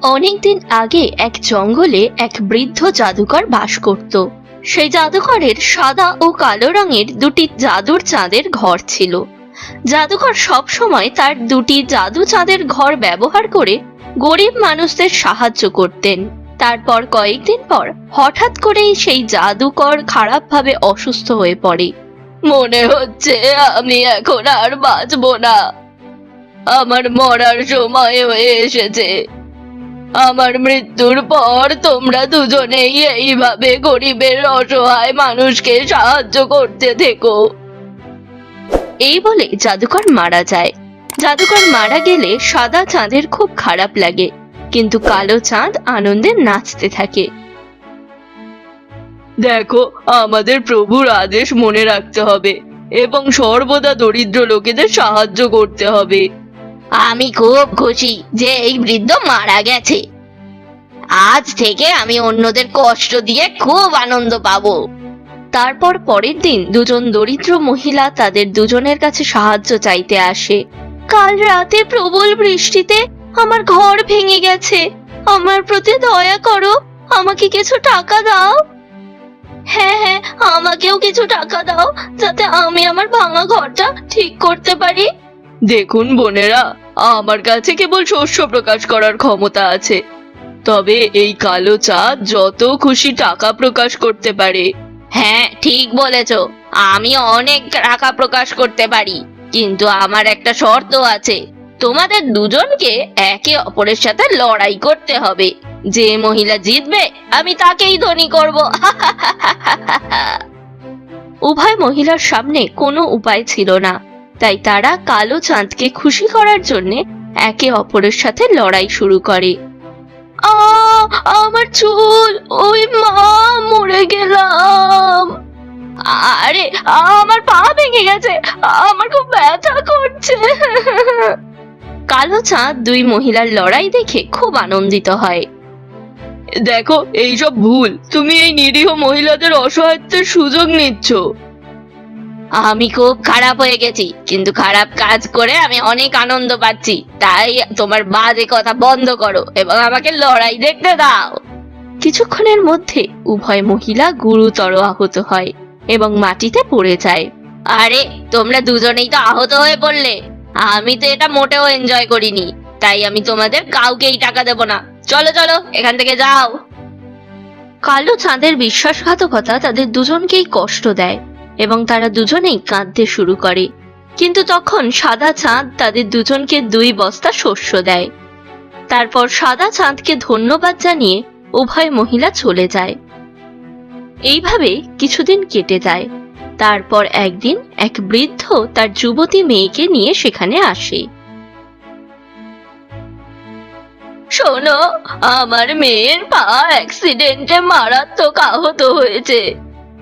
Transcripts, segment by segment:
অনেকদিন আগে এক জঙ্গলে এক বৃদ্ধ জাদুকর বাস করত। সেই জাদুকরের সাদা ও কালো রঙের দুটি জাদুর চাঁদের ঘর ছিল। জাদুকর সব সময় তার দুটি জাদু চাঁদের ঘর ব্যবহার করে গরিব মানুষদের সাহায্য করতেন। তারপর কয়েকদিন পর হঠাৎ করেই সেই জাদুকর খারাপভাবে অসুস্থ হয়ে পড়ে। মনে হচ্ছে আমি এখন আর বাঁচবো না। আমার মরার সময় হয়ে এসেছে। আমার মৃত্যুর পর তোমরা দুজনেই এইভাবে গরিবের অসহায় মানুষকে সাহায্য করতে থেকো। এই বলে জাদুকর মারা যায়। জাদুকর মারা গেলে সাদা চাঁদের খুব খারাপ লাগে, কিন্তু কালো চাঁদ আনন্দে নাচতে থাকে। দেখো, আমাদের প্রভুর আদেশ মনে রাখতে হবে, এবং সর্বদা দরিদ্র লোকেদের সাহায্য করতে হবে। আমি খুব খুশি যে এই বৃদ্ধ মারা গেছে। আজ থেকে আমি অন্যদের কষ্ট দিয়ে খুব আনন্দ পাবো। তারপর পরের দিন দুজন দরিদ্র মহিলা তাদের দুজনের কাছে সাহায্য চাইতে আসে। কাল রাতে প্রবল বৃষ্টিতে আমার ঘর ভেঙে গেছে। আমার প্রতি দয়া করো, আমাকে কিছু টাকা দাও। হ্যাঁ হ্যাঁ আমাকেও কিছু টাকা দাও, যাতে আমি আমার ভাঙা ঘরটা ঠিক করতে পারি। দেখুন বোনেরা আমার কাছে কেবল শস্য প্রকাশ করার ক্ষমতা আছে। তবে এই কালো চাঁদ যত খুশি টাকা প্রকাশ করতে পারে। হ্যাঁ ঠিক বলেছ। আমি অনেক টাকা প্রকাশ করতে পারি কিন্তু আমার একটা শর্ত আছে। তোমাদের দুজনকে একে অপরের সাথে লড়াই করতে হবে। যে মহিলা জিতবে আমি তাকেই ধনী করব। উভয় মহিলার সামনে কোনো উপায় ছিল না। তাই তারা কালো চাঁদকে খুশি করার জন্য একে অপরের সাথে লড়াই শুরু করে। আমার চুল, ওই মা, মরে গেলাম। আরে, আমার পা ভেঙে গেছে, আমার খুব ব্যথা করছে। কালো চাঁদ দুই মহিলার লড়াই দেখে খুব আনন্দিত হয়। দেখো, এইসব ভুল, তুমি এই নিরীহ মহিলাদের অসহায়ত্বের সুযোগ নিচ্ছ। আমি খুব খারাপ হয়ে গেছি, কিন্তু খারাপ কাজ করে আমি অনেক আনন্দ পাচ্ছি, তাই তোমার বাজে কথা বন্ধ করো এবং আমাকে লড়াই দেখতে দাও। কিছুক্ষণের মধ্যে উভয় মহিলা গুরুতর আহত হয় এবং মাটিতে পড়ে যায়। আরে, তোমরা দুজনেই তো আহত হয়ে পড়লে। আমি তো এটা মোটেও এনজয় করিনি, তাই আমি তোমাদের কাউকেই টাকা দেব না। চলো চলো, এখান থেকে যাও। কালো চাঁদের বিশ্বাসঘাতকতা তাদের দুজনকেই কষ্ট দেয়। এবং তারা দুজনেই কাঁদতে শুরু করে। কিন্তু তখন সাদা চাঁদ তাদের দুজনকে দুই বস্তা শস্য দেয়। তারপর সাদা চাঁদকে ধন্যবাদ জানিয়ে উভয় মহিলা চলে যায়। এইভাবে কিছুদিন কেটে যায়। তারপর একদিন এক বৃদ্ধ তার যুবতী মেয়েকে নিয়ে সেখানে আসে। শোনো, আমার মেয়ের পা অ্যাক্সিডেন্টে মারাত্মক আহত হয়েছে।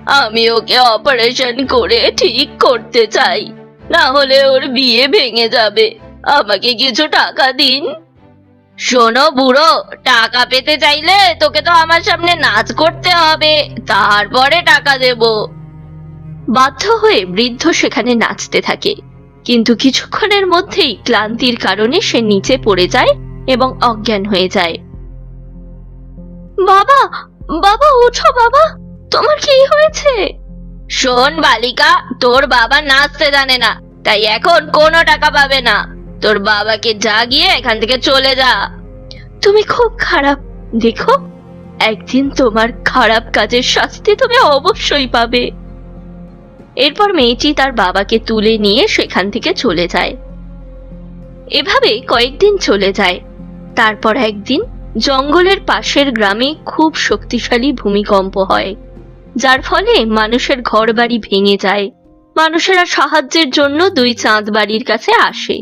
আমি ওকে অপারেশন করে ঠিক করতে চাই। না হলে ওর বিয়ে ভেঙে যাবে। আমাকে কিছু টাকা দিন। শোনো বুড়ো, টাকা পেতে চাইলে তোকে তো আমার সামনে নাচ করতে হবে। তারপরে টাকা দেব। বাধ্য হয়ে বৃদ্ধ সেখানে নাচতে থাকে। কিন্তু কিছুক্ষণের মধ্যেই ক্লান্তির কারণে সে নিচে পড়ে যায় এবং অজ্ঞান হয়ে যায়। বাবা বাবা, ওঠো বাবা। তোমার কি হয়েছে? শোন বালিকা তোর বাবা নাচতে জানে না তাই এখন কোনো টাকা পাবে না। তোর বাবাকে জাগিয়ে এখান থেকে চলে যা। তুমি খুব খারাপ দেখো। একদিন তোমার খারাপ কাজের শাস্তি তুমি অবশ্যই পাবে। এরপর মেয়েটি তার বাবাকে তুলে নিয়ে সেখান থেকে চলে যায়। এভাবে কয়েকদিন চলে যায়। তারপর একদিন জঙ্গলের পাশের গ্রামে খুব শক্তিশালী ভূমিকম্প হয়। যার ফলে মানুষের ঘর বাড়ি ভেঙে যায়। মানুষেরা সাহায্যের জন্য দুই চাঁদ বাড়ির কাছে আসে।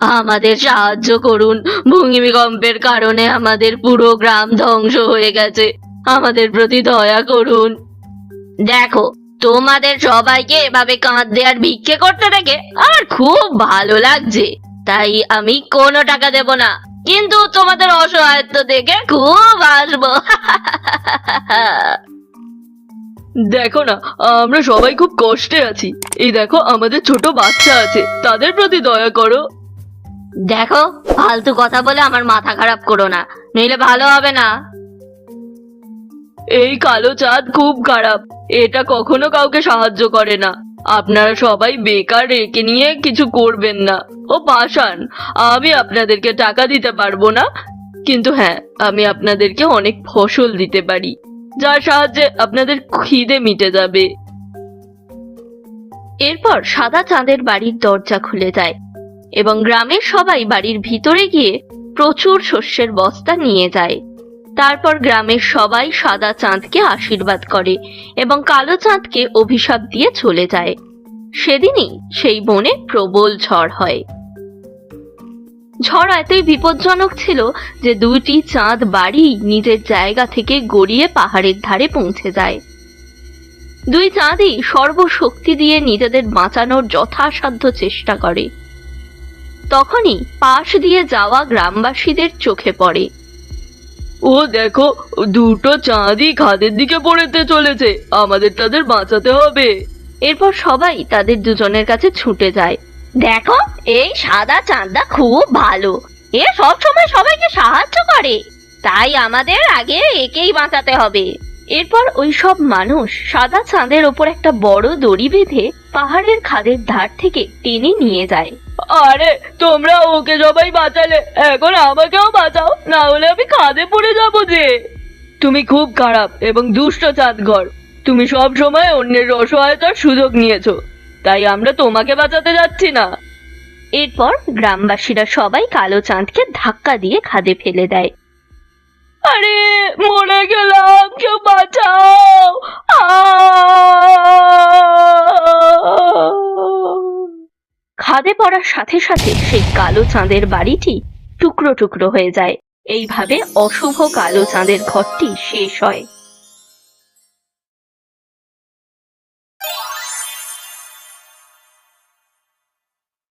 আমাদের সাহায্য করুন। ভূমিকম্পের কারণে আমাদের পুরো গ্রাম ধ্বংস হয়ে গেছে। আমাদের প্রতি দয়া করুন। দেখো, তোমাদের সবাইকে এভাবে কাঁদতে আর ভিক্ষে করতে দেখে আমার খুব ভালো লাগছে। তাই আমি কোনো টাকা দেব না। কিন্তু তোমাদের অসহায়ত্ব দেখে খুব আসব। দেখো না আমরা সবাই খুব কষ্টে আছি। এই দেখো আমাদের ছোট বাচ্চা আছে। তাদের প্রতি দয়া করো। দেখো ফালতু কথা বলে আমার মাথা খারাপ করো না নইলে ভালো হবে না। এই কালো চাঁদ খুব খারাপ। এটা কখনো কাউকে সাহায্য করে না। আপনারা সবাই বেকার রেখে নিয়ে কিছু করবেন না। ও পাশান আমি আপনাদেরকে টাকা দিতে পারব না। কিন্তু হ্যাঁ আমি আপনাদেরকে অনেক ফসল দিতে পারি। যার সাহায্যে আপনাদের খিদে মিটে যাবে। এরপর সাদা চাঁদের বাড়ির দরজা খুলে যায় এবং গ্রামের সবাই বাড়ির ভিতরে গিয়ে প্রচুর শস্যের বস্তা নিয়ে যায়। তারপর গ্রামের সবাই সাদা চাঁদকে আশীর্বাদ করে এবং কালো চাঁদকে অভিশাপ দিয়ে চলে যায়। সেদিনই সেই বনে প্রবল ঝড় হয়। ঝড় এতই বিপজ্জনক ছিল যে দুইটি চাঁদ বাড়ি নিজের জায়গা থেকে গড়িয়ে পাহাড়ের ধারে পৌঁছে যায়। দুই চাঁদই সর্বশক্তি দিয়ে নিজেদের বাঁচানোর যথাসাধ্য চেষ্টা করে। তখনই পাশ দিয়ে যাওয়া গ্রামবাসীদের চোখে পড়ে। ও দেখো দুটো চাঁদই খাদের দিকে পড়েতে চলেছে আমাদের তাদের বাঁচাতে হবে। এরপর সবাই তাদের দুজনের কাছে ছুটে যায়। দেখো, এই সাদা চাঁদটা খুব ভালো। এ সব সময় সবাইকে সাহায্য করে। তাই আমাদের আগে একেই বাঁচাতে হবে। এরপর ওই সব মানুষ সাদা চাঁদের ওপর একটা বড় দড়ি বেঁধে পাহাড়ের খাদের ধার থেকে টেনে নিয়ে যায়। আরে, তোমরা ওকে সবাই বাঁচালে, এখন আমাকেও বাঁচাও, না হলে আমি খাদে পড়ে যাব যে। তুমি খুব খারাপ এবং দুষ্ট চাঁদঘর। তুমি সব সময় অন্যের অসহায়তার সুযোগ নিয়েছো। তাই আমরা তোমাকে বাঁচাতে যাচ্ছি না। এরপর গ্রামবাসীরা সবাই কালো চাঁদকে ধাক্কা দিয়ে খাদে ফেলে দেয়। আরে, মরে গেলাম, কেউ বাঁচাও! খাদে পড়ার সাথে সাথে সেই কালো চাঁদের বাড়িটি টুকরো টুকরো হয়ে যায়। এইভাবে অশুভ কালো চাঁদের ঘরটি শেষ হয়।